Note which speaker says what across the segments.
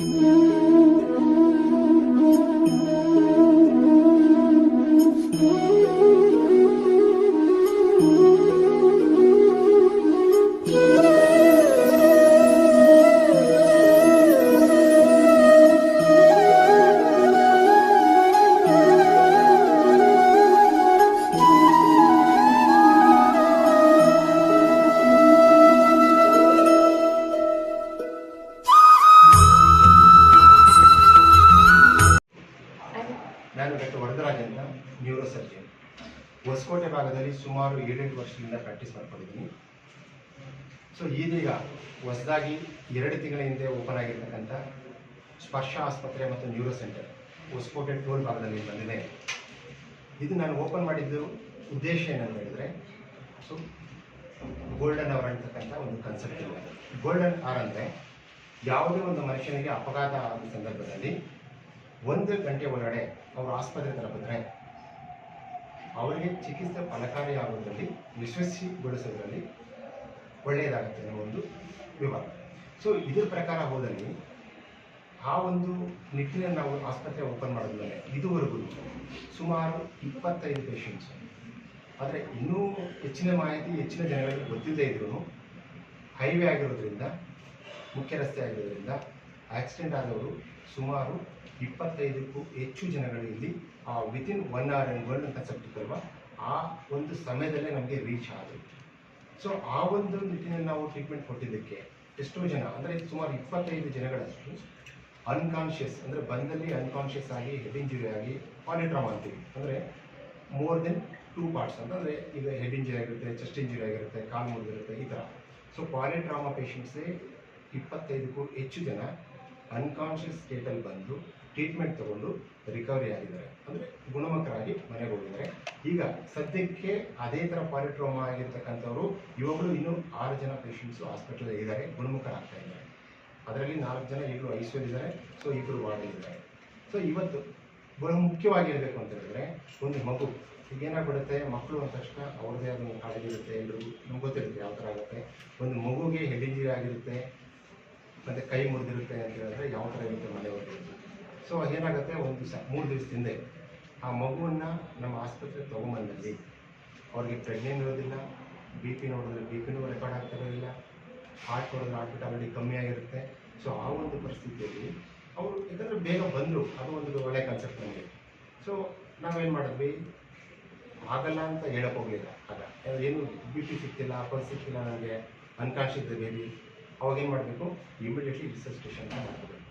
Speaker 1: ನಾನು ಸುಮಾರು ಏಳೆಂಟು ವರ್ಷದಿಂದ ಪ್ರಾಕ್ಟೀಸ್ ಮಾಡ್ಕೊಂಡಿದ್ದೀನಿ. ಸೊ ಇದೀಗ ಹೊಸದಾಗಿ ಎರಡು ತಿಂಗಳ ಹಿಂದೆ ಓಪನ್ ಆಗಿರ್ತಕ್ಕಂಥ ಸ್ಪರ್ಶ ಆಸ್ಪತ್ರೆ ಮತ್ತು ನ್ಯೂರೋ ಸೆಂಟರ್ ಹೊಸಕೋಟೆ ಟೋಲ್ ಭಾಗದಲ್ಲಿ ಬಂದಿದೆ. ಇದು ನಾನು ಓಪನ್ ಮಾಡಿದ್ದು ಉದ್ದೇಶ ಏನಂತ ಹೇಳಿದ್ರೆ, ಸೊ ಗೋಲ್ಡನ್ ಅವರ್ ಅಂತಕ್ಕಂಥ ಒಂದು ಕನ್ಸೆಪ್ಟ್ ಇದೆ. ಗೋಲ್ಡನ್ ಅವರ್ ಅಂದರೆ ಯಾವುದೇ ಒಂದು ಮನುಷ್ಯನಿಗೆ ಅಪಘಾತ ಆದ ಸಂದರ್ಭದಲ್ಲಿ ಒಂದು ಗಂಟೆ ಒಳಗಡೆ ಅವರು ಆಸ್ಪತ್ರೆ ತರ ಬಂದರೆ ಅವರಿಗೆ ಚಿಕಿತ್ಸೆ ಫಲಕಾರಿಯಾಗುವುದರಲ್ಲಿ ಯಶಸ್ವಿಗೊಳಿಸೋದ್ರಲ್ಲಿ ಒಳ್ಳೆಯದಾಗುತ್ತೆ ಅನ್ನೋ ಒಂದು ವಿವಾದ. ಸೊ ಇದ್ರ ಪ್ರಕಾರ ಹೋದಲ್ಲಿ, ಆ ಒಂದು ನಿಟ್ಟಿನಲ್ಲಿ ನಾವು ಆಸ್ಪತ್ರೆ ಓಪನ್ ಮಾಡಿದ್ಮೇಲೆ ಇದುವರೆಗೂ ಸುಮಾರು ಇಪ್ಪತ್ತೈದು ಪೇಷಂಟ್ಸ್ ಆದರೆ ಇನ್ನೂ ಹೆಚ್ಚಿನ ಮಾಹಿತಿ, ಹೆಚ್ಚಿನ ಜನಗಳಿಗೆ ಗೊತ್ತಿಲ್ಲದೆ ಇದ್ರೂ ಹೈವೇ ಆಗಿರೋದ್ರಿಂದ, ಮುಖ್ಯ ರಸ್ತೆ ಆಗಿರೋದ್ರಿಂದ ಆಕ್ಸಿಡೆಂಟ್ ಆದವರು ಸುಮಾರು ಇಪ್ಪತ್ತೈದಕ್ಕೂ ಹೆಚ್ಚು ಜನಗಳು ಇಲ್ಲಿ within one hour and world concept ಅಲ್ವಾ ಆ ಒಂದು ಸಮಯದಲ್ಲೇ ನಮಗೆ ರೀಚ್ ಆದರು ಸೊ ಆ ಒಂದು ನಿಟ್ಟಿನಲ್ಲಿ ನಾವು ಟ್ರೀಟ್ಮೆಂಟ್ ಕೊಟ್ಟಿದ್ದಕ್ಕೆ ಎಷ್ಟೋ ಜನ, ಅಂದರೆ ಸುಮಾರು ಇಪ್ಪತ್ತೈದು ಜನಗಳಷ್ಟು ಅನ್ಕಾನ್ಷಿಯಸ್ ಅಂದರೆ ಬಂದಲ್ಲಿ ಅನ್ಕಾನ್ಷಿಯಸ್ ಆಗಿ ಹೆಡ್ ಇಂಜುರಿ ಆಗಿ ಪಾಲಿಟ್ರಾಮಾ ಅಂತೀವಿ. ಅಂದರೆ ಮೋರ್ ದೆನ್ ಟೂ ಪಾರ್ಟ್ಸ್ ಅಂತಂದರೆ ಈಗ ಹೆಡ್ ಇಂಜುರಿ ಆಗಿರುತ್ತೆ ಚೆಸ್ಟ್ ಇಂಜುರಿ ಆಗಿರುತ್ತೆ, ಕಾಲು ಮುರಿದಿರುತ್ತೆ, ಈ ಥರ ಸೊ ಪಾಲಿಟ್ರಾಮಾ ಪೇಷಂಟ್ಸೇ ಇಪ್ಪತ್ತೈದಕ್ಕೂ ಹೆಚ್ಚು ಜನ ಅನ್ಕಾನ್ಷಿಯಸ್ ಸ್ಟೇಟಲ್ಲಿ ಬಂದು ಟ್ರೀಟ್ಮೆಂಟ್ ತಗೊಂಡು ರಿಕವರಿ ಆಗಿದ್ದಾರೆ. ಅಂದರೆ ಗುಣಮುಖರಾಗಿ ಮನೆಗೆ ಹೋಗಿದ್ದಾರೆ ಈಗ ಸದ್ಯಕ್ಕೆ ಅದೇ ಥರ ಪಾಲಿಟ್ರೋಮಾ ಆಗಿರ್ತಕ್ಕಂಥವ್ರು ಇವಾಗಲೂ ಇನ್ನೂ ಆರು ಜನ ಪೇಷಂಟ್ಸು ಹಾಸ್ಪಿಟಲ್ ಇದ್ದಾರೆ, ಗುಣಮುಖರಾಗ್ತಾ ಇದ್ದಾರೆ. ಅದರಲ್ಲಿ ನಾಲ್ಕು ಜನ ಈಗಲೂ ಐಸಿಯು ಇದ್ದಾರೆ ಸೊ ಇಬ್ಬರು ವಾರ್ಡಲ್ಲಿದ್ದಾರೆ ಸೊ ಇವತ್ತು ಬಹಳ ಮುಖ್ಯವಾಗಿ ಹೇಳಬೇಕು ಅಂತ ಹೇಳಿದ್ರೆ ಒಂದು ಮಗು, ಈಗ ಏನಾಗ್ಬಿಡುತ್ತೆ, ಮಕ್ಕಳು ಅಂದ ತಕ್ಷಣ ಅವ್ರದ್ದೇ ಆದ ಕಾಳಜಿ ಇರುತ್ತೆ, ಎಲ್ರಿಗೂ ನಮ್ಗೆ ಗೊತ್ತಿರುತ್ತೆ ಯಾವ ಥರ ಆಗುತ್ತೆ. ಒಂದು ಮಗುಗೆ ಹೆಡ್ ಆಗಿರುತ್ತೆ, ಮತ್ತು ಕೈ ಮುರಿದಿರುತ್ತೆ ಅಂತ ಹೇಳಿದ್ರೆ ಯಾವ ಥರ ಇರುತ್ತೆ ಮನೆಯವರು? ಸೊ ಏನಾಗುತ್ತೆ? ಒಂದು ದಿವಸ, ಮೂರು ದಿವಸದಿಂದ ಆ ಮಗುವನ್ನು ನಮ್ಮ ಆಸ್ಪತ್ರೆಗೆ ತೊಗೊಂಬಂದಲ್ಲಿ. ಅವ್ರಿಗೆ ಪ್ರೆಗ್ನೆಂಟ್ ಇರೋದಿಲ್ಲ ಬಿ ಪಿ ನೋಡಿದ್ರೆ ಬಿ ಪಿನೂ ರೆಕಾರ್ಡ್ ಆಗ್ತಾ ಇರೋದಿಲ್ಲ. ಹಾರ್ಟ್ ನೋಡಿದ್ರೆ ಹಾರ್ಟ್ ಬಿಟ್ ಆಲ್ರೆಡಿ ಕಮ್ಮಿ ಆಗಿರುತ್ತೆ. ಸೊ ಆ ಒಂದು ಪರಿಸ್ಥಿತಿಯಲ್ಲಿ ಅವರು ಯಾಕಂದರೆ ಬೇಗ ಬಂದರು. ಅದು ಒಂದು ಒಳ್ಳೆ ಕಾನ್ಸೆಪ್ಟ್ ನಮಗೆ. ಸೊ ನಾವೇನು ಮಾಡಿದ್ವಿ? ಆಗಲ್ಲ ಅಂತ ಹೇಳಕ್ ಹೋಗಲಿಲ್ಲ. ಆಗ. ಏನು ಬಿ ಪಿ ಸಿಕ್ತಿಲ್ಲ ಪಲ್ಸ್ ಸಿಕ್ತಿಲ್ಲ ನನಗೆ ಅನ್ಕಾನ್ಶಿಯಸ್ ಬೇಬಿ. ಅವಾಗ ಏನು ಮಾಡಬೇಕು? ಇಮಿಡಿಯೇಟ್ಲಿ ರಿಸಸ್ಟೇಷನ್ ಮಾಡಬೇಕು.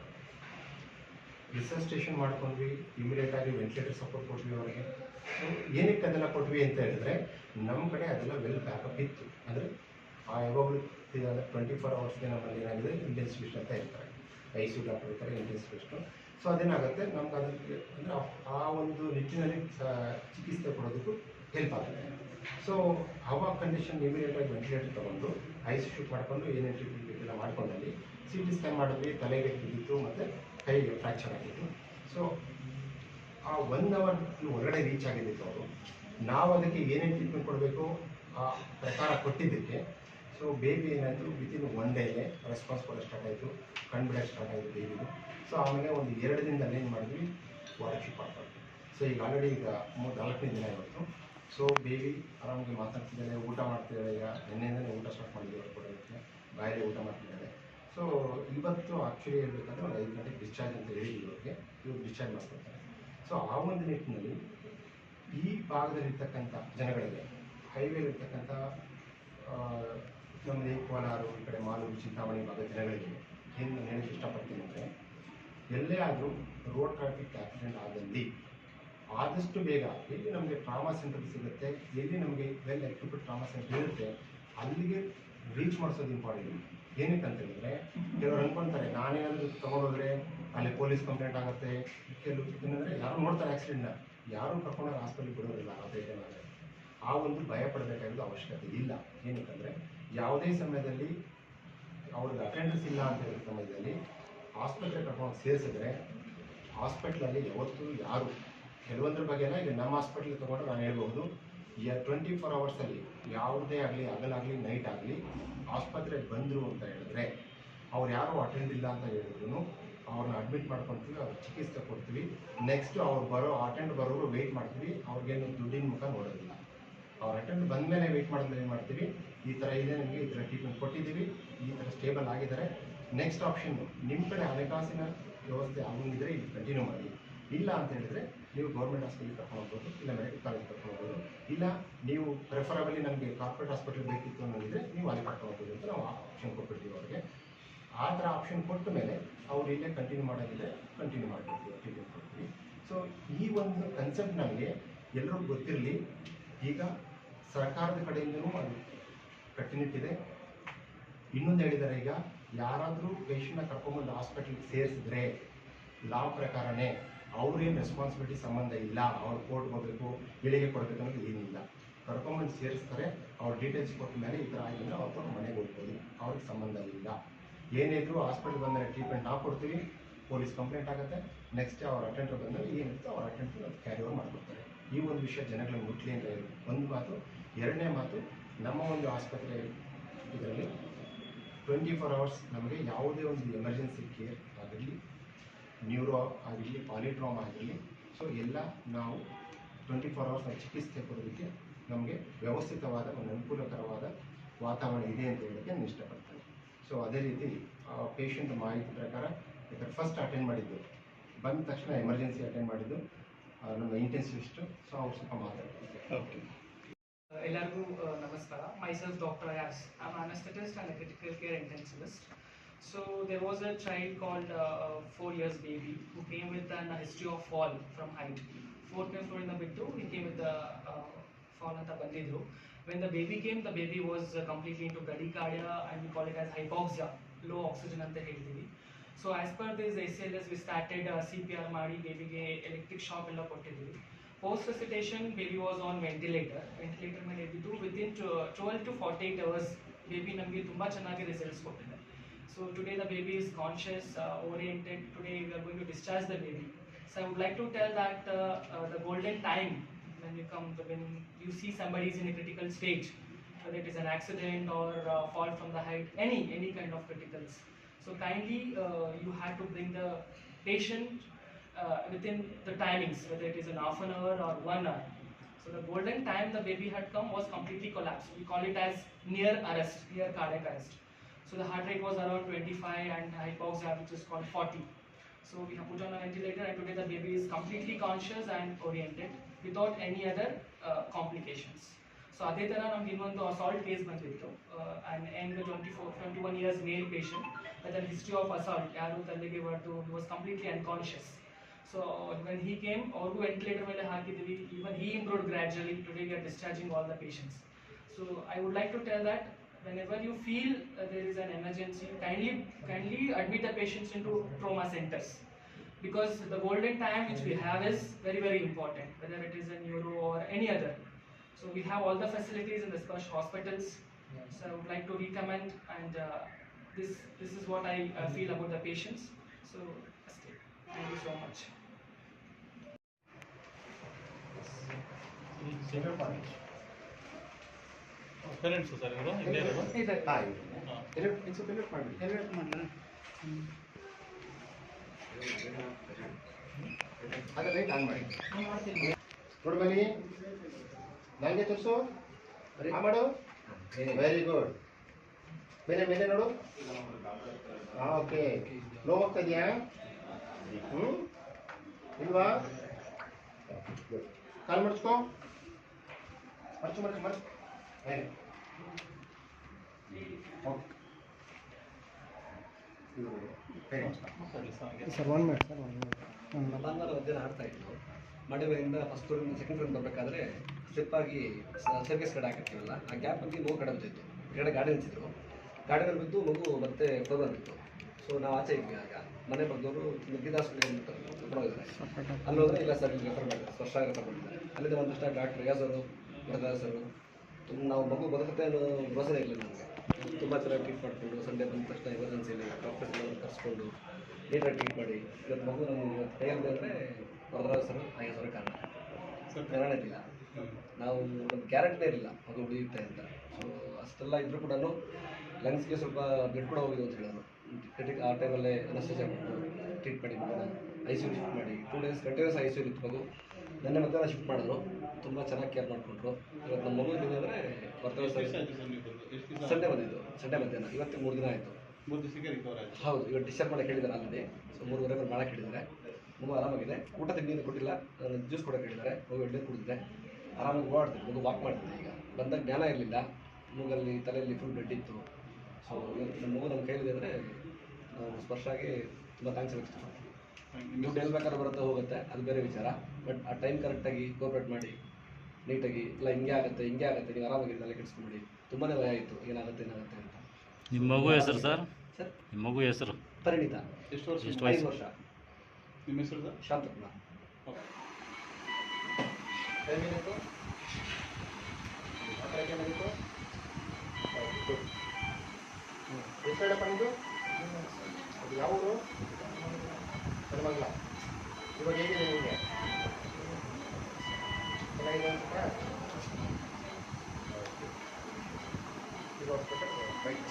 Speaker 1: ರಿಸಸ್ಟೇಷನ್ ಮಾಡ್ಕೊಂಡ್ವಿ ಇಮಿಡಿಯೇಟಾಗಿ ವೆಂಟಿಲೇಟರ್ ಸಪೋರ್ಟ್ ಕೊಟ್ವಿ ಅವರಿಗೆ. ಸೊ ಏನಕ್ಕೆ ಅದೆಲ್ಲ ಕೊಟ್ವಿ ಅಂತ ಹೇಳಿದ್ರೆ ನಮ್ಮ ಕಡೆ ಅದೆಲ್ಲ ವೆಲ್ ಬ್ಯಾಕಪ್ ಇತ್ತು. ಅಂದರೆ, ಆ ಯಾವಾಗಲೂ ಟ್ವೆಂಟಿ ಫೋರ್ ಅವರ್ಸ್ಗೆ ನಮ್ಮಲ್ಲಿ ಏನಾಗಿದೆ ಇಂಟೆನ್ಸಿವಿಸ್ಟ್ ಅಂತ ಇರ್ತಾರೆ ಐ ಸಿ ಡಾಕ್ಟರ್ ಇರ್ತಾರೆ ಇಂಟೆನ್ಸಿವಿಸ್ಟು ಸೊ ಅದೇನಾಗುತ್ತೆ, ನಮ್ಗೆ ಅದಕ್ಕೆ ಅಂದರೆ ಆ ಒಂದು ನಿಟ್ಟಿನಲ್ಲಿ ಚಿಕಿತ್ಸೆ ಕೊಡೋದಕ್ಕೂ ಹೆಲ್ಪ್ ಆಗುತ್ತೆ. ಸೊ ಅವಾಗ ಕಂಡೀಷನ್ ಇಮಿಡಿಯೇಟಾಗಿ ವೆಂಟಿಲೇಟರ್ ತೊಗೊಂಡು, ಐ ಸಿ ಶೂಟ್ ಮಾಡಿಕೊಂಡು, ಏನೇನು ಟ್ರೀಟ್ಮೆಂಟ್ ಎಲ್ಲ ಮಾಡ್ಕೊಂಡಲ್ಲಿ ಸಿ ಟಿ ಸ್ಕ್ಯಾನ್ ಮಾಡಿದ್ವಿ, ತಲೆಗೆ ಬಿದ್ದಿತ್ತು, ಮತ್ತು ಕೈಗೆ ಫ್ರ್ಯಾಕ್ಚರ್ ಆಗಿತ್ತು. ಸೊ ಆ ಒನ್ ಅವರ್ ಒಳಗಡೆ ರೀಚ್ ಆಗಿದ್ದಿತ್ತು ಅವರು. ನಾವು ಅದಕ್ಕೆ ಏನೇನು ಟ್ರೀಟ್ಮೆಂಟ್ ಕೊಡಬೇಕು? ಆ ಪ್ರಕಾರ ಕೊಟ್ಟಿದ್ದಕ್ಕೆ. ಸೊ ಬೇಬಿ ಏನಾಯಿತು? ವಿತಿನ್ ಒನ್ ಡೇಲೆ ರೆಸ್ಪಾನ್ಸ್ ಕೊಡೋಕೆ ಸ್ಟಾರ್ಟ್ ಆಯಿತು. ಬಿಡೋ ಸ್ಟಾರ್ಟ್ ಆಯಿತು ಬೇಬಿದು ಸೊ ಆಮೇಲೆ ಒಂದು ಎರಡು ದಿನದಲ್ಲಿ ಏನು ಮಾಡಿದ್ವಿ? ವಾರಕ್ಕೆ ಮಾಡ್ಕೊಂಡ್ವಿ ಸೊ ಈಗ ಆಲ್ರೆಡಿ ಈಗ ಮೂರು, ನಾಲ್ಕನೇ ದಿನ ಇವತ್ತು. ಸೊ ಬೇಬಿ ಆರಾಮಾಗಿ ಮಾತಾಡ್ತಿದ್ದಾಳೆ, ಊಟ ಮಾಡ್ತಿದ್ದಾಳೆ ಈಗ. ನಿನ್ನೆಯಿಂದಲೇ ಊಟ ಸ್ಟಾರ್ಟ್ ಮಾಡಿದ್ದೀವಿ ಅವ್ರು ಕೊಡೋದಕ್ಕೆ ಬಾಯಲ್ಲಿ ಊಟ ಮಾಡ್ತಿದ್ದಾಳೆ. ಸೊ ಇವತ್ತು ಆ್ಯಕ್ಚುಲಿ ಹೇಳ್ಬೇಕಂದ್ರೆ ಒಂದು ಐದು ಗಂಟೆಗೆ ಡಿಸ್ಚಾರ್ಜ್ ಅಂತ ಹೇಳಿ ಅವ್ರಿಗೆ ಇವ್ರು ಡಿಸ್ಚಾರ್ಜ್ ಮಾಡ್ಕೊಳ್ತಾರೆ ಸೊ ಆ ಒಂದು ನಿಟ್ಟಿನಲ್ಲಿ ಈ ಭಾಗದಲ್ಲಿರ್ತಕ್ಕಂಥ ಜನಗಳಿಗೆ ಹೈವೇಲಿರ್ತಕ್ಕಂಥ ನಮ್ಮದೇ ಕೋಲಾರು ಈ ಕಡೆ ಮಾಲೂರು, ಚಿಂತಾಮಣಿ ಭಾಗದ ಜನಗಳಿಗೆ ಏನು ನಾನು ಹೇಳಕ್ಕೆ ಇಷ್ಟಪಡ್ತೀನಿ ಅಂದರೆ, ಎಲ್ಲೇ ಆದರೂ ರೋಡ್ ಟ್ರಾಫಿಕ್ ಆಕ್ಸಿಡೆಂಟ್ ಆದಲ್ಲಿ ಆದಷ್ಟು ಬೇಗ ಎಲ್ಲಿ ನಮಗೆ ಟ್ರಾಮಾ ಸೆಂಟರ್ ಸಿಗುತ್ತೆ, ಎಲ್ಲಿ ನಮಗೆ ವೆಲ್ ಎಕ್ವಿಪ್ಡ್ ಟ್ರಾಮಾ ಸೆಂಟರ್ ಇರುತ್ತೆ, ಅಲ್ಲಿಗೆ ರೀಚ್ ಮಾಡಿಸೋದು ಇಂಪಾರ್ಟೆಂಟ್ ಏನಕ್ಕೆ ಅಂತ ಹೇಳಿದ್ರೆ ಕೆಲವರು ಅನ್ಕೊಂತಾರೆ, ನಾನೇನಾದ್ರೂ ತಗೊಂಡೋದ್ರೆ ಅಲ್ಲಿ ಪೊಲೀಸ್ ಕಂಪ್ಲೇಂಟ್ ಆಗುತ್ತೆ. ಕೆಲವು ಏನಂದ್ರೆ ಯಾರು ನೋಡ್ತಾರೆ ಆಕ್ಸಿಡೆಂಟ್ನ ಯಾರು ಕರ್ಕೊಂಡೋಗಿ ಹಾಸ್ಪಿಟ್ಲಿಗೆ ಬಿಡೋದಿಲ್ಲ ಅದೇ ಟೈಮಲ್ಲಿ ಆ ಒಂದು ಭಯ ಪಡಬೇಕಾಗಿದ್ದು ಅವಶ್ಯಕತೆ ಇಲ್ಲ. ಏನಕ್ಕಂದ್ರೆ ಯಾವುದೇ ಸಮಯದಲ್ಲಿ ಅವ್ರಿಗೆ ಅಟೆಂಡೆನ್ಸ್ ಇಲ್ಲ ಅಂತ ಹೇಳಿದ ಸಮಯದಲ್ಲಿ ಆಸ್ಪತ್ರೆ ಕರ್ಕೊಂಡು ಸೇರಿಸಿದ್ರೆ ಹಾಸ್ಪಿಟ್ಲಲ್ಲಿ ಯಾವತ್ತೂ ಯಾರು, ಕೆಲವೊಂದ್ರ ಬಗ್ಗೆ ಈಗ ನಮ್ಮ ಹಾಸ್ಪಿಟ್ಲಿಗೆ ತೊಗೊಂಡು ನಾನು ಹೇಳ್ಬೋದು ಟ್ವೆಂಟಿ ಫೋರ್ ಅವರ್ಸಲ್ಲಿ ಯಾವುದೇ ಆಗಲಿ, ಹಗಲಾಗಲಿ ನೈಟ್ ಆಗಲಿ ಆಸ್ಪತ್ರೆಗೆ ಬಂದರು ಅಂತ ಹೇಳಿದ್ರೆ, ಅವ್ರು ಯಾರು ಅಟೆಂಡ್ ಇಲ್ಲ ಅಂತ ಹೇಳಿದ್ರು ಅವ್ರನ್ನ ಅಡ್ಮಿಟ್ ಮಾಡ್ಕೊಳ್ತೀವಿ ಅವ್ರ ಚಿಕಿತ್ಸೆ ಕೊಡ್ತೀವಿ. ನೆಕ್ಸ್ಟ್ ಅವ್ರು ಬರೋ ಅಟೆಂಡ್ ಬರೋರು ವೆಯ್ಟ್ ಮಾಡ್ತೀವಿ, ಅವ್ರಿಗೇನು ದುಡ್ಡಿನ ಮುಖ ನೋಡೋದಿಲ್ಲ. ಅವ್ರ ಅಟೆಂಡ್ ಬಂದಮೇಲೆ ವೆಯ್ಟ್ ಮಾಡಿದ್ರೆ ಏನು ಮಾಡ್ತೀವಿ? ಈ ಥರ ಇದೆ ನಿಮಗೆ, ಈ ಥರ ಟ್ರೀಟ್ಮೆಂಟ್ ಕೊಟ್ಟಿದ್ದೀವಿ, ಈ ಥರ ಸ್ಟೇಬಲ್ ಆಗಿದ್ದಾರೆ. ನೆಕ್ಸ್ಟ್ ಆಪ್ಷನ್ ನಿಮ್ಮ ಕಡೆ ಹಣಕಾಸಿನ ವ್ಯವಸ್ಥೆ ಆಗಿದ್ರೆ ಇಲ್ಲಿ ಕಂಟಿನ್ಯೂ ಮಾಡಿ. ಇಲ್ಲ ಅಂತ ಹೇಳಿದ್ರೆ ನೀವು ಗೌರ್ಮೆಂಟ್ ಹಾಸ್ಪಿಟ್ಲಿಗೆ ಕರ್ಕೊಂಡು ಹೋಗ್ಬೋದು, ಇಲ್ಲ ಮೆಡಿಕಲ್ ಕಾಲೇಜ್ ಕರ್ಕೊಂಡು ಹೋಗ್ಬೋದು. ಇಲ್ಲ ನೀವು ಪ್ರಿಫರಬಲಿ ನನಗೆ ಕಾರ್ಪೊರೇಟ್ ಹಾಸ್ಪಿಟಲ್ ಬೇಕಿತ್ತು ಅನ್ನೋದಿದ್ರೆ ನೀವು ಅಲ್ಲಿ ಕರ್ಕೊಂಡು ಹೋಗ್ಬೋದು ಅಂತ ನಾವು ಆಪ್ಷನ್ ಕೊಟ್ಬಿಡ್ತೀವಿ ಅವ್ರಿಗೆ. ಆ ಥರ ಆಪ್ಷನ್ ಕೊಟ್ಟ ಮೇಲೆ ಅವ್ರು ಇಲ್ಲೇ ಕಂಟಿನ್ಯೂ ಮಾಡೋದಿದ್ರೆ ಕಂಟಿನ್ಯೂ ಮಾಡಿಬಿಡ್ತೀವಿ ಟ್ರೀಟ್ಮೆಂಟ್ ಕೊಡ್ತೀವಿ ಸೊ ಈ ಒಂದು ಕನ್ಸೆಪ್ಟ್ ನಮಗೆ ಎಲ್ಲರಿಗೂ ಗೊತ್ತಿರಲಿ. ಈಗ ಸರ್ಕಾರದ ಕಡೆಯಿಂದನೂ ಅದು ಕಟ್ಟುನಿಟ್ಟಿದೆ. ಇನ್ನೊಂದು ಹೇಳಿದ್ದಾರೆ ಈಗ ಯಾರಾದರೂ ಪೇಷಂಟ್ನ ಕರ್ಕೊಂಬಂದು ಹಾಸ್ಪಿಟ್ಲಿಗೆ ಸೇರಿಸಿದ್ರೆ ಲಾ ಪ್ರಕಾರನೇ ಅವ್ರೇನು ರೆಸ್ಪಾನ್ಸಿಬಿಲಿಟಿ ಸಂಬಂಧ ಇಲ್ಲ, ಅವ್ರು ಕೋರ್ಟ್ ಹೋಗಬೇಕು ಇಳಿಗೆ ಕೊಡಬೇಕು ಅನ್ನೋದು ಏನಿಲ್ಲ. ಕರ್ಕೊಂಬಂದು ಸೇರಿಸ್ತಾರೆ, ಅವ್ರ ಡೀಟೇಲ್ಸ್ ಕೊಟ್ಟ ಮೇಲೆ ಈ ಥರ ಆಗಿದ್ರೆ ಅವ್ರ ಮನೆಗೆ ಹೋಗ್ಬೋದು. ಅವ್ರಿಗೆ ಸಂಬಂಧ ಇಲ್ಲ. ಏನಿದ್ರು ಹಾಸ್ಪಿಟಲ್ ಬಂದರೆ ಟ್ರೀಟ್ಮೆಂಟ್ ನಾವು ಕೊಡ್ತೀವಿ ಪೊಲೀಸ್ ಕಂಪ್ಲೇಂಟ್ ಆಗುತ್ತೆ ನೆಕ್ಸ್ಟ್ ಅವ್ರ ಅಟೆಂಡರ್ ಬಂದರೆ ಏನು ಅವ್ರ ಅಟೆಂಡರ್ ಅದು ಕ್ಯಾರಿ ಓವರ್ ಮಾಡ್ಕೊಡ್ತಾರೆ. ಈ ಒಂದು ವಿಷಯ ಜನಗಳಿಗೆ ಮುಟ್ಲಿ ಅಂತ ಹೇಳಿ ಒಂದು ಮಾತು. ಎರಡನೇ ಮಾತು, ನಮ್ಮ ಒಂದು ಆಸ್ಪತ್ರೆ ಇದರಲ್ಲಿ ಟ್ವೆಂಟಿ ಫೋರ್ ಅವರ್ಸ್ ನಮಗೆ ಯಾವುದೇ ಒಂದು ಎಮರ್ಜೆನ್ಸಿ ಕೇರ್ ಆಗಿರಲಿ ನ್ಯೂರೋ ಆಗಿರಲಿ ಪಾಲಿಟ್ರಾಮ್ ಆಗಿರಲಿ ಸೊ ಎಲ್ಲ ನಾವು ಟ್ವೆಂಟಿ ಫೋರ್ ಅವರ್ಸ್ ಚಿಕಿತ್ಸೆ ಕೊಡೋದಕ್ಕೆ ನಮಗೆ ವ್ಯವಸ್ಥಿತವಾದ ಒಂದು ಅನುಕೂಲಕರವಾದ ವಾತಾವರಣ ಇದೆ ಅಂತ ಹೇಳೋಕ್ಕೆ ನಾನು ಇಷ್ಟಪಡ್ತೇನೆ. ಸೊ ಅದೇ ರೀತಿ ಪೇಷಂಟ್ ಮಾಹಿತಿ ಪ್ರಕಾರ ಯಾಕಂದ್ರೆ ಫಸ್ಟ್ ಅಟೆಂಡ್ ಮಾಡಿದ್ದು ಬಂದ ತಕ್ಷಣ ಎಮರ್ಜೆನ್ಸಿ ಅಟೆಂಡ್ ಮಾಡಿದ್ದು ನಮ್ಮ ಇಂಟೆನ್ಸಿವಿಸ್ಟ್ ಸೊ ಅವ್ರು ಸ್ವಲ್ಪ ಮಾತಾಡ್ತಾರೆ.
Speaker 2: ಓಕೆ
Speaker 3: ಎಲ್ಲರಿಗೂ ನಮಸ್ಕಾರ. Myself doctor as I am anaesthetist and critical care intensivist so there was a child called four years baby who came with an history of fall from height ಫೋರ್ತ್ನೇ ಫ್ಲೋರಿಂದ ಬಿಟ್ಟು he came with fall ಅಂತ ಬಂದಿದ್ರು when the baby came the baby was completely into bradycardia and we call it as hypoxia low oxygen ಅಂತ ಹೇಳ್ತೀವಿ so as per this S L S we started C P R ಮಾಡಿ ಬೇಬಿಗೆ electric shock ಎಲ್ಲ ಕೊಟ್ಟಿದ್ದೀವಿ post resuscitation baby was on ventilator ventilator ಮೇಲೆ ಇದ್ದಿದ್ದು within twelve to forty eight hours baby ನಮಗೆ ತುಂಬ ಚೆನ್ನಾಗಿ ರಿಸಲ್ಟ್ಸ್ ಕೊಟ್ಟಿದೆ So today the baby is conscious, uh, oriented. Today we are going to discharge the baby. So I would like to tell that uh, uh, the golden time when you come, when you see somebody is in a critical stage, whether it is an accident or uh, fall from the height, any any kind of criticals. So kindly uh, you have to bring the patient uh, within the timings, whether it is an half an hour or one hour. So the golden time the baby had come was completely collapsed. We call it as near arrest, near cardiac arrest. so the heart rate was around 25 and hypoxia which is called 40 so we have put on a ventilator and today the baby is completely conscious and oriented without any other uh, complications. So ಅದೇ ಥರ ನಮ್ಗೆ ಇನ್ನೊಂದು assault case ಬಂದಿತ್ತು and and twenty four twenty one years male patient with an history of assault ಯಾರು ತಲೆಗೆ ಹೊಡೆದು he was completely unconscious so when he came ಅವ್ರಿಗೂ ventilator ಮೇಲೆ ಹಾಕಿದ್ದೀವಿ even he improved gradually today we are discharging all the patients so I would like to tell that whenever you feel uh, there is an emergency, kindly kindly admit the patients into trauma centers because the golden time which we have is very very important, whether it is a neuro or any other. So we have all the facilities in the Splash hospitals. So I would like to recommend and uh, this this is what I uh, feel about the patients. So thank you so much.
Speaker 2: Parents sir ಇವರು? ಇಲ್ಲೇ ಇರೋದು?
Speaker 1: ಹಾಂ
Speaker 2: ಹಾಂ.
Speaker 1: Elect ಸ್ವಲ್ಪ elect ಮಾಡಿಬಿಡಿ ಅದೇ light on ಮಾಡಿ. ನೋಡಿ ಬನ್ನಿ ನನಗೆ ತೋರಿಸು. ಆ ಮಾಡು. ವೆರಿ ಗುಡ್ ಮೇಲೆ ಮೇಲೆ ನೋಡು. ಹಾಂ ಓಕೆ ನೋವು ಹೋಗ್ತಾ ಇದೆಯಾ? ಹ್ಞೂ ಇಲ್ವಾ? ಕಾಲ್ ಮಡ್ಚ್ಕೋ ಮರ್ಚು ಮರ್ಚು ಮರ್ಚು.
Speaker 2: ಸರಿ ಸರ್ ಹಾಗೆ
Speaker 4: sir one minute sir one minute
Speaker 5: ಭಾನುವಾರ ಮಧ್ಯಾಹ್ನ ಆಡ್ತಾ ಇತ್ತು ಮಡುವೆಯಿಂದ ಫಸ್ಟ್ ರೂಮ್ ಸೆಕೆಂಡ್ ರೂಮ್ ಬರಬೇಕಾದ್ರೆ ಸ್ಲಿಪ್ ಆಗಿ ಸರ್ವಿಸ್ ಕಡೆ ಹಾಕಿರ್ತೀವಲ್ಲ ಆ ಗ್ಯಾಪ್ ಅಲ್ಲಿ ಮಗು ಕಡೆ ಬಿದ್ದಿತ್ತು ಈ ಕಡೆ ಗಾಡಿ ನಿಲ್ಸಿದ್ರು ಗಾಡಿ ಮೇಲೆ ಬಿದ್ದು ಮಗು ಮತ್ತೆ ಫ್ಲೋರ್ ಬಂದಿತ್ತು ಸೊ ನಾವು ಆಚೆ ಇದ್ವಿ ಆಗ. ಮನೆ ಬಂದವರು ಗಿದ ಹಾಸ್ಪಿಟಲ್ ಅಲ್ಲಿ ಹೋದ್ರೆ ಇಲ್ಲ ಸರ್ ರೆಫರ್ ಮಾಡಿದ್ದಾರೆ ಸ್ಪಷ್ಟ ರೆಫರ್ ಮಾಡಿದ್ದಾರೆ ಅಲ್ಲಿಂದ ಒಂದಿಷ್ಟ ಡಾಕ್ಟರ್ ಯಾಸರು ತುಂಬ ನಾವು ಮಗು ಬದುಕುತ್ತೆ ಅನ್ನೋ ಭರವಸೆ ಇರಲಿಲ್ಲ ನಮಗೆ. ತುಂಬ ಚೆನ್ನಾಗಿ ಟ್ರೀಟ್ ಮಾಡಿಕೊಂಡು ಸಂಡೇ ಬಂದ ತಕ್ಷಣ ಎಮರ್ಜೆನ್ಸಿಲಿ ಡಾಕ್ಟರ್ಸ್ ಎಲ್ಲ ಕರೆಸ್ಕೊಂಡು ನೀಟಾಗಿ ಟ್ರೀಟ್ ಮಾಡಿ ಇವತ್ತು ಮಗು ನಮ್ಗೆ ಇವತ್ತು ಕೈಯಲ್ಲಿ ಅಂದರೆ ವರದರಾಜ್ ಸರ್ ಹಾಗೆ ಸರ್ ಕಾರಣ. ಕಾರಣ ಇರಲಿಲ್ಲ. ನಾವು ಒಂದು ಗ್ಯಾರಂಟಿನೇ ಇರಲಿಲ್ಲ ಮಗು ಉಳಿಯುತ್ತೆ ಅಂತ. ಸೊ ಅಷ್ಟೆಲ್ಲ ಇದ್ರೂ ಕೂಡ ಲಂಗ್ಸ್ಗೆ ಸ್ವಲ್ಪ ಬ್ಲಡ್ ಕೂಡ ಹೋಗಿದೆ ಅಂತ ಹೇಳೋದು. ಕ್ರಿಟಿಕ್ ಆ ಟೈಮಲ್ಲೇ ಅನಸ್ತೇಜ ಟ್ರೀಟ್ ಮಾಡಿ ಮಗನ ಐ ಸಿ ಯು ಶಿಫ್ಟ್ ಮಾಡಿ two days continuous I C U ಇತ್ತು ಮಗು. ನೆನ್ನೆ ಮಧ್ಯಾಹ್ನ ಶಿಫ್ಟ್ ಮಾಡಿದ್ರು. ತುಂಬ ಚೆನ್ನಾಗಿ ಕೇರ್ ಮಾಡಿಕೊಟ್ರು ಇವತ್ತು ನಮ್ಮ ಮಗು ಏನಿದೆ ಅಂದರೆ ಸಂಡೇ ಬಂದಿದ್ದು? ಸಂಡೇ ಮಧ್ಯಾಹ್ನ. ಇವತ್ತಿಗೆ ಮೂರು ದಿನ ಆಯಿತು.
Speaker 2: ಮೂರು ದಿವಸಕ್ಕೆ ರಿಕವರ್ ಆಯ್ತು.
Speaker 5: ಹೌದು ಇವತ್ತು ಡಿಸ್ಚಾರ್ಜ್ ಮಾಡಕ್ಕೆ ಹೇಳಿದ್ದಾರೆ ಆಲ್ರೆಡಿ ಸೊ ಮೂರುವರೆ ಮೇಲೆ ಮಾಡಕ್ಕೆ ಹೇಳಿದ್ದಾರೆ. ಮಗು ಆರಾಮಾಗಿದೆ. ಊಟ ತಿಂಡಿ ಕೊಟ್ಟಿಲ್ಲ. ಜ್ಯೂಸ್ ಕೊಡೋಕೆ ಹೇಳಿದ್ದಾರೆ. ಮಗು ಎಡ್ಡೆ ಕುಡಿದಿದೆ. ಆರಾಮಾಗಿ ಓಡಾಡ್ತಿದೆ ಮಗು ವಾಕ್ ಮಾಡ್ತಿದೆ ಈಗ. ಬಂದಾಗ ಜ್ಞಾನ ಇರಲಿಲ್ಲ. ಮಗಲ್ಲಿ ತಲೆಯಲ್ಲಿ ಫುಲ್ ಬ್ಲಡ್ ಇತ್ತು. ಸೊ ನಮ್ಮ ಮಗು ನಮ್ಮ ಕೈಲಿದೆ ಅಂದರೆ ನಾವು ಸ್ಪರ್ಶ ಆಗಿ ತುಂಬ ಥ್ಯಾಂಕ್ಸ್ ಹೇಳ್ತೀವಿ ದುಡ್ಡು ಎಲ್ಲಿ ಬೇಕಾದ್ರೂ ಬರುತ್ತೆ ಹೋಗುತ್ತೆ ಅದು ಬೇರೆ ವಿಚಾರ. ಬಟ್ ಆ ಟೈಮ್ ಕರೆಕ್ಟಾಗಿ ಕೋಪ್ರೇಟ್ ಮಾಡಿ ನೀಟಾಗಿ ಇಲ್ಲ ಹಿಂಗೆ ಆಗುತ್ತೆ ಹಿಂಗೆ ಆಗುತ್ತೆ ನೀವು ಆರಾಮಾಗಿ ತಲೆ ಕೆಡಿಸ್ಕೊಂಬಿಡಿ. ತುಂಬಾ ಭಯ ಆಯಿತು ಏನಾಗುತ್ತೆ ಏನಾಗುತ್ತೆ ಅಂತ.
Speaker 4: ನಿಮ್ಮ ಮಗು ಹೆಸರು ಸರ್?
Speaker 5: ಸರ್?
Speaker 4: ನಿಮ್ಮ ಮಗು ಹೆಸರು?
Speaker 5: ಪರಿಣಿತ.
Speaker 2: ಎಷ್ಟು ವರ್ಷ?
Speaker 4: ಎಷ್ಟು
Speaker 5: ಐದು
Speaker 4: ವಯಸ್ಸು?
Speaker 5: ವರ್ಷ.
Speaker 2: ನಿಮ್ಮ ಹೆಸರು ಸರ್?
Speaker 5: ಶಾಂತಕುಮಾರ್.
Speaker 2: ಓಕೆ.
Speaker 1: ಏನಿತ್ತು ನೆಲಮಂಗಲ ಇವಾಗ ಹೇಗಿದೆ ನಿಮಗೆ ಚೆನ್ನಾಗಿದೆ ಅನ್ಸುತ್ತಾ ಇದು ಹಾಸ್ಪಿಟಲ್ ಬೈಕ್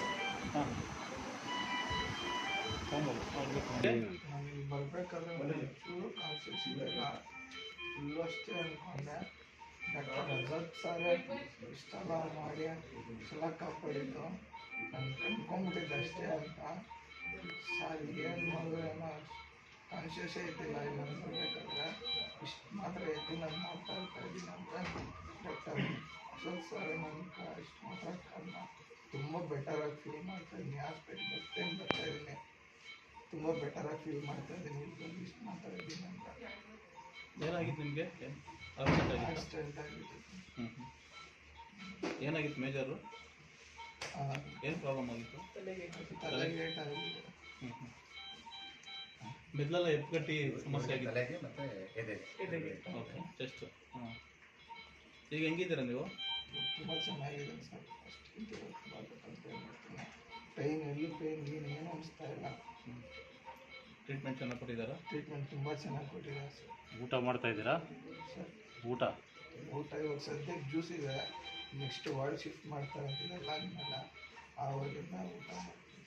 Speaker 2: ಹಾಂ ತೊಗೊಂಬೋದು
Speaker 6: ನನಗೆ ಬರ್ಬೇಕಾದ್ರೆ ಒಂಚೂರು ಕಾನ್ಸೆಪ್ಟ್ಸ್ ಇರಲಿಲ್ಲ ಫುಲ್ಲು ಅಷ್ಟೇ ಅಂದ್ಕೊಂಡೆ ಡಾಕ್ಟರ್ ರಜತ್ ಸಾರೇ ಇಷ್ಟೆಲ್ಲ ಮಾಡಿ ಇಷ್ಟೆಲ್ಲ ಕಾಪಾಡಿದ್ದು ನಾನು ಕಂಡ್ಕೊಂಬಿಟ್ಟಿದ್ದೆ ಅಷ್ಟೇ ಅಂತ ಕಾನ್ಶಿಯಸ್ಸೇ ಇದ್ದಿಲ್ಲ ಇಲ್ಲ ಬರ್ಬೇಕಾದ್ರೆ ಇಷ್ಟು ಮಾತ್ರ ಎದ್ದು ನಾನು ಮಾಡ್ತಾ ಇರ್ತಾ ಇದ್ದೀನಿ ಅಂತ ಡಾಕ್ಟರ್ ಅಶೋಕ್ ಸರ್ ನನಗೆ ಇಷ್ಟು ಮಾತ್ರ ಕಾರಣ ತುಂಬ ಬೆಟರಾಗಿ ಫೀಲ್ ಮಾಡ್ತಾ ಇದ್ದೀನಿ. ಹಾಸ್ಪಿಟ್ಲ್ ಬರ್ತೇನೆ ಬರ್ತಾ ಇದ್ದೀನಿ. ತುಂಬ ಬೆಟರಾಗಿ ಫೀಲ್ ಮಾಡ್ತಾ ಇದ್ದೀನಿ. ಇಲ್ಲಿ ಇಷ್ಟು ಮಾತಾಡಿದ್ದೀನಿ ಅಂತ.
Speaker 2: ಏನಾಗಿತ್ತು ನಿಮಗೆ? ಆಕ್ಸಿಡೆಂಟ್ ಆಗಿತ್ತು? ಏನಾಗಿತ್ತು ಮೇಜರು? ಏನು ಪ್ರಾಬ್ಲಮ್ ಆಗಿತ್ತು?
Speaker 6: ತಲೆಗೆ ಆಗಿದೆ
Speaker 2: ಹ್ಞೂ ಹ್ಞೂ ಮೆದ್ಲೆಲ್ಲ ಎಪ್ಪಗಟ್ಟಿ ಸಮಸ್ಯೆ ಆಗಿದೆ.
Speaker 1: ತಲೆಗೆ ಮತ್ತೆ ಎದೆಗೆ.
Speaker 3: ಇದಕ್ಕೆ
Speaker 2: ಓಕೆ ಚೆಸ್ಟ್ ಹಾಂ. ಈಗ ಹೆಂಗಿದ್ದೀರಾ ನೀವು?
Speaker 6: ತುಂಬ ಚೆನ್ನಾಗಿದೆ ಸರ್. ಮಾಡ್ತೀನಿ. ಪೈನ್ ಎಲ್ಲೂ ಪೈನ್ ಏನು ಏನು ಅನಿಸ್ತಾ ಇಲ್ಲ.
Speaker 2: ಟ್ರೀಟ್ಮೆಂಟ್ ಚೆನ್ನಾಗಿ ಕೊಟ್ಟಿದ್ದಾರಾ?
Speaker 6: ಟ್ರೀಟ್ಮೆಂಟ್ ತುಂಬ ಚೆನ್ನಾಗಿ ಕೊಟ್ಟಿದ್ದಾರೆ ಸರ್.
Speaker 4: ಊಟ ಮಾಡ್ತಾ ಇದ್ದೀರಾ?
Speaker 6: ಸರ್.
Speaker 4: ಊಟ?
Speaker 6: ಊಟ ಇವಾಗ ಸದ್ಯಕ್ಕೆ ಜ್ಯೂಸ್ ಇದೆ. ನೆಕ್ಸ್ಟ್ ವಾರ್ಡ್ ಶಿಫ್ಟ್ ಮಾಡ್ತಾರೆ ಅಂತಿದ್ದಲ್ಲ ಆದ್ಮೇಲೆ ಆವಾಗಿಂದ ಊಟ ಮಾಡ್ತೀನಿ.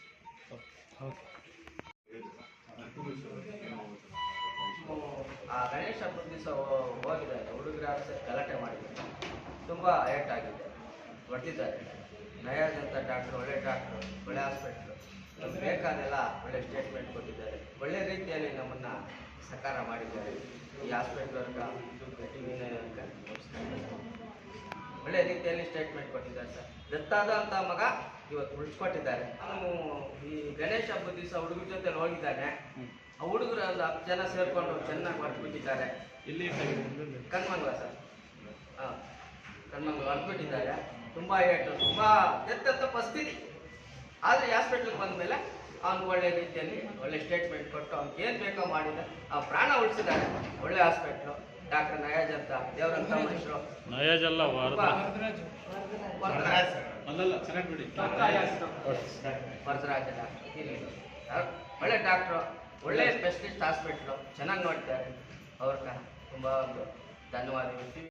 Speaker 7: ಆ ಗಣೇಶ ಹಬ್ಬದ ದಿವಸ ಹೋಗಿದ್ದಾರೆ ಹುಡುಗರ ಗಲಾಟೆ ಮಾಡಿದ್ದಾರೆ ತುಂಬ ಏಟ್ ಆಗಿದೆ. ಹೊಡೆದಿದ್ದಾರೆ. ನಯಾಜ್ ಅಂತ ಡಾಕ್ಟ್ರು ಒಳ್ಳೆ ಡಾಕ್ಟ್ರು ಒಳ್ಳೆ ಹಾಸ್ಪಿಟ್ಲು ನಮ್ಗೆ ಬೇಕಾದೆಲ್ಲ ಒಳ್ಳೆ ಸ್ಟೇಟ್ಮೆಂಟ್ ಕೊಟ್ಟಿದ್ದಾರೆ. ಒಳ್ಳೆ ರೀತಿಯಲ್ಲಿ ನಮ್ಮನ್ನು ಸಕಾರ ಮಾಡಿದ್ದಾರೆ. ಈ ಹಾಸ್ಪಿಟ್ಲ್ವರ್ಗ ಟಿ ವಿನವರ್ಗ ಒಳ್ಳೆ ರೀತಿಯಲ್ಲಿ ಸ್ಟೇಟ್ಮೆಂಟ್ ಕೊಟ್ಟಿದ್ದಾರೆ ಸರ್. ದತ್ತಾದಂಥ ಮಗ ಇವತ್ತು ಉಳಿಸ್ಕೊಟ್ಟಿದ್ದಾರೆ. ಅವನು ಈ ಗಣೇಶ ಹಬ್ಬದ ದಿವಸ ಹುಡುಗರ ಜೊತೆ ಹೋಗಿದ್ದಾನೆ. ಆ ಹುಡುಗರು ಒಂದು ಹತ್ತು ಜನ ಸೇರಿಕೊಂಡು ಚೆನ್ನಾಗಿ ಹೊರಟ್ಬಿಟ್ಟಿದ್ದಾರೆ
Speaker 2: ಇಲ್ಲಿ
Speaker 7: ಕನ್ಮಂಗ್ಲ ಸರ್. ಹಾಂ ಕಣ್ಮಂಗ್ಲ ಹೊರಟ್ಬಿಟ್ಟಿದ್ದಾರೆ ತುಂಬ ಏಟು ತುಂಬ ಎತ್ತೆತ್ತ ಪರಿಸ್ಥಿತಿ. ಆದರೆ ಹಾಸ್ಪಿಟ್ಲಿಗೆ ಬಂದ ಮೇಲೆ ಅವ್ನು ಒಳ್ಳೆ ರೀತಿಯಲ್ಲಿ ಒಳ್ಳೆ ಸ್ಟೇಟ್ಮೆಂಟ್ ಕೊಟ್ಟು ಅವ್ನಿಗೆ ಏನು ಬೇಕೋ ಮಾಡಿದ ಆ ಪ್ರಾಣ ಉಳಿಸಿದ್ದಾರೆ. ಒಳ್ಳೆ ಹಾಸ್ಪಿಟ್ಲು ಡಾಕ್ಟರ್ ನಯಾಜ್ ಅಂತ. ದೇವರಂತ ಮನುಷ್ಯರು
Speaker 4: ನಯಾಜ್. ಅಲ್ಲ ವಾರದ
Speaker 3: ವರದರಾಜ್.
Speaker 2: ಅಲ್ಲಲ್ಲ ಚೆನ್ನಾಗಿ ಬಿಡಿ.
Speaker 7: ವರದರಾಜ ಇಲ್ಲಿ. ಒಳ್ಳೆ ಡಾಕ್ಟ್ರು. ಒಳ್ಳೆ ಸ್ಪೆಷಲಿಸ್ಟ್ ಹಾಸ್ಪಿಟ್ಲು. ಚೆನ್ನಾಗಿ ನೋಡ್ತಾರೆ. ಅವ್ರನ್ನ ತುಂಬ ಒಂದು ಧನ್ಯವಾದಗಳು.